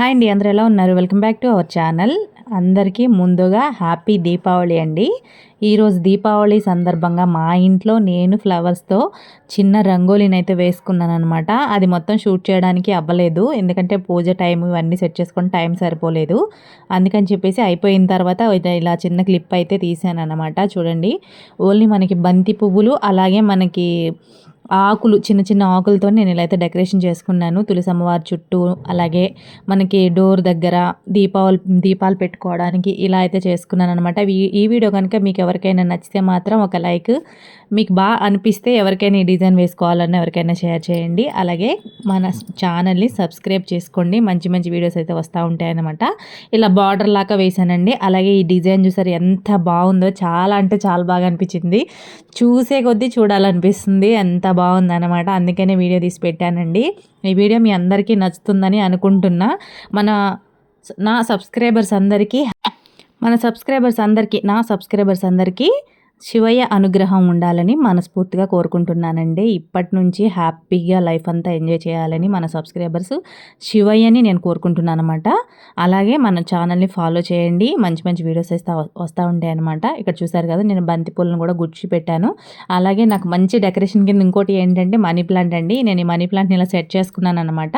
Hi అండి అందరూ ఎలా ఉన్నారు? Welcome back to our channel. అందరికీ ముందుగా హ్యాపీ దీపావళి అండి. ఈరోజు దీపావళి సందర్భంగా మా ఇంట్లో నేను ఫ్లవర్స్తో చిన్న రంగోలీని అయితే వేసుకున్నాను అనమాట అది మొత్తం షూట్ చేయడానికి అవ్వలేదు. ఎందుకంటే పూజ టైం ఇవన్నీ సెట్ చేసుకొని టైం సరిపోలేదు. అందుకని చెప్పేసి అయిపోయిన తర్వాత ఇలా చిన్న క్లిప్ అయితే తీసాను అనమాట చూడండి. ఓన్లీ మనకి బంతి పువ్వులు అలాగే మనకి ఆకులు చిన్న చిన్న ఆకులతో నేను ఇలా అయితే డెకరేషన్ చేసుకున్నాను. తులసమ్మవారి చుట్టూ అలాగే మనకి డోర్ దగ్గర దీపావళి దీపాలు పెట్టుకోవడానికి ఇలా అయితే చేసుకున్నాను అనమాట ఈ వీడియో కనుక మీకు ఎవరికైనా నచ్చితే మాత్రం ఒక లైక్. మీకు బాగా అనిపిస్తే ఎవరికైనా ఈ డిజైన్ వేసుకోవాలన్నా ఎవరికైనా షేర్ చేయండి. అలాగే మన ఛానల్ని సబ్స్క్రైబ్ చేసుకోండి. మంచి మంచి వీడియోస్ అయితే వస్తూ ఉంటాయన్నమాట. ఇలా బార్డర్ లాగా వేసానండి అలాగే ఈ డిజైన్ చూసారు ఎంత బాగుందో. చాలా అంటే చాలా బాగా అనిపించింది. చూసే కొద్దీ చూడాలనిపిస్తుంది. ఎంత బాగుందన్నమాట. అందుకనే వీడియో తీసి పెట్టానండి. ఈ వీడియో మీ అందరికీ నచ్చుతుందని అనుకుంటున్నా. మన నా సబ్స్క్రైబర్స్ అందరికీ మన సబ్స్క్రైబర్స్ అందరికీ నా సబ్స్క్రైబర్స్ అందరికీ శివయ్య అనుగ్రహం ఉండాలని మనస్ఫూర్తిగా కోరుకుంటున్నానండి. ఇప్పటి నుంచి హ్యాపీగా లైఫ్ అంతా ఎంజాయ్ చేయాలని మన సబ్స్క్రైబర్స్ శివయ్యని నేను కోరుకుంటున్నాను అనమాట అలాగే మన ఛానల్ని ఫాలో చేయండి. మంచి మంచి వీడియోస్ వేస్తా వస్తూ ఉంటాయి అనమాట ఇక్కడ చూసారు కదా నేను బంతి పూలను కూడా గుచ్చి పెట్టాను. అలాగే నాకు మంచి డెకరేషన్ కింద ఇంకోటి ఏంటంటే మనీ ప్లాంట్ అండి. నేను ఈ మనీ ప్లాంట్ని ఇలా సెట్ చేసుకున్నాను అనమాట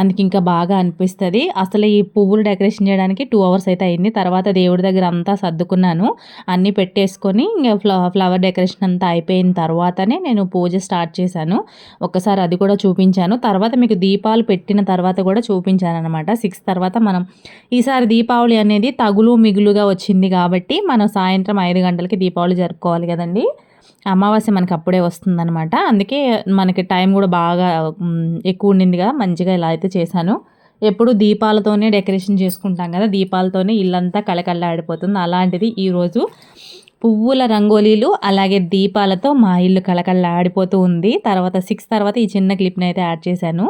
అందుకు ఇంకా బాగా అనిపిస్తుంది. అసలు ఈ పువ్వులు డెకరేషన్ చేయడానికి టూ అవర్స్ అయితే అయింది. తర్వాత దేవుడి దగ్గర అంతా సర్దుకున్నాను. అన్నీ పెట్టేసుకొని ఇంకా ఫ్లవర్ డెకరేషన్ అంతా అయిపోయిన తర్వాతనే నేను పూజ స్టార్ట్ చేశాను. ఒక్కసారి అది కూడా చూపించాను. తర్వాత మీకు దీపాలు పెట్టిన తర్వాత కూడా చూపించాను అనమాట సిక్స్ తర్వాత మనం ఈసారి దీపావళి అనేది తగులు మిగులుగా వచ్చింది కాబట్టి మనం సాయంత్రం ఐదు గంటలకి దీపావళి జరుపుకోవాలి కదండి. అమావాస్య మనకి అప్పుడే వస్తుందనమాట అందుకే మనకి టైం కూడా బాగా ఎక్కువ ఉండింది కదా మంచిగా ఇలా అయితే చేశాను. ఎప్పుడు దీపాలతోనే డెకరేషన్ చేసుకుంటాం కదా దీపాలతోనే ఇల్లంతా కళకళలాడిపోతుంది. అలాంటిది ఈరోజు పువ్వుల రంగోలీలు అలాగే దీపాలతో మా ఇల్లు కళకళలాడిపోతూ ఉంది. తర్వాత సిక్స్ తర్వాత ఈ చిన్న క్లిప్ని అయితే యాడ్ చేశాను.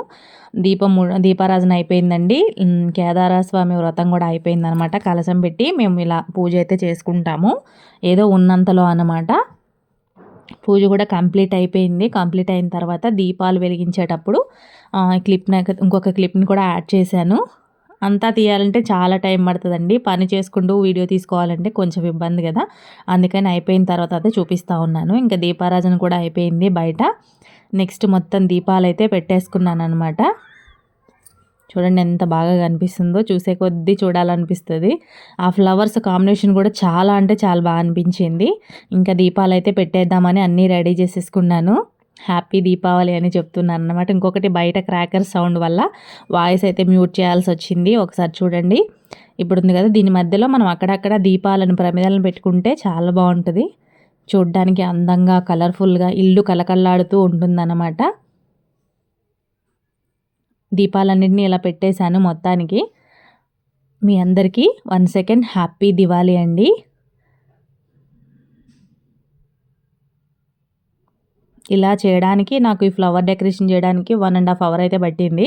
దీపం దీపారాజన అయిపోయిందండి. కేదారస్వామి వ్రతం కూడా అయిపోయిందనమాట. కలసం పెట్టి మేము ఇలా పూజ అయితే చేసుకుంటాము. ఏదో ఉన్నంతలో అనమాట పూజ కూడా కంప్లీట్ అయిపోయింది. కంప్లీట్ అయిన తర్వాత దీపాలు వెలిగించేటప్పుడు క్లిప్ ఇంకొక క్లిప్ని కూడా యాడ్ చేశాను. అంతా తీయాలంటే చాలా టైం పడుతుందండి. పని చేసుకుంటూ వీడియో తీసుకోవాలంటే కొంచెం ఇబ్బంది కదా. అందుకని అయిపోయిన తర్వాత అయితే చూపిస్తూ ఉన్నాను. ఇంకా దీపారాజన కూడా అయిపోయింది బయట. నెక్స్ట్ మొత్తం దీపాలు అయితే పెట్టేసుకున్నాను అనమాట చూడండి ఎంత బాగా కనిపిస్తుందో. చూసే కొద్దీ చూడాలనిపిస్తుంది. ఆ ఫ్లవర్స్ కాంబినేషన్ కూడా చాలా అంటే చాలా బాగా అనిపించింది. ఇంకా దీపాలు అయితే పెట్టేద్దామని అన్నీ రెడీ చేసేసుకున్నాను. హ్యాపీ దీపావళి అని చెప్తున్నాను అనమాట ఇంకొకటి బయట క్రాకర్ సౌండ్ వల్ల వాయిస్ అయితే మ్యూట్ చేయాల్సి వచ్చింది. ఒకసారి చూడండి. ఇప్పుడు ఉంది కదా దీని మధ్యలో మనం అక్కడక్కడ దీపాలను ప్రమిదలను పెట్టుకుంటే చాలా బాగుంటుంది. చూడ్డానికి అందంగా కలర్ఫుల్గా ఇల్లు కలకల్లాడుతూ ఉంటుందన్నమాట. దీపాలన్నింటినీ ఇలా పెట్టేశాను మొత్తానికి. మీ అందరికీ వన్ సెకండ్ హ్యాపీ దివాళీ అండి. ఇలా చేయడానికి నాకు ఈ ఫ్లవర్ డెకరేషన్ చేయడానికి వన్ అండ్ హాఫ్ అవర్ అయితే పట్టింది.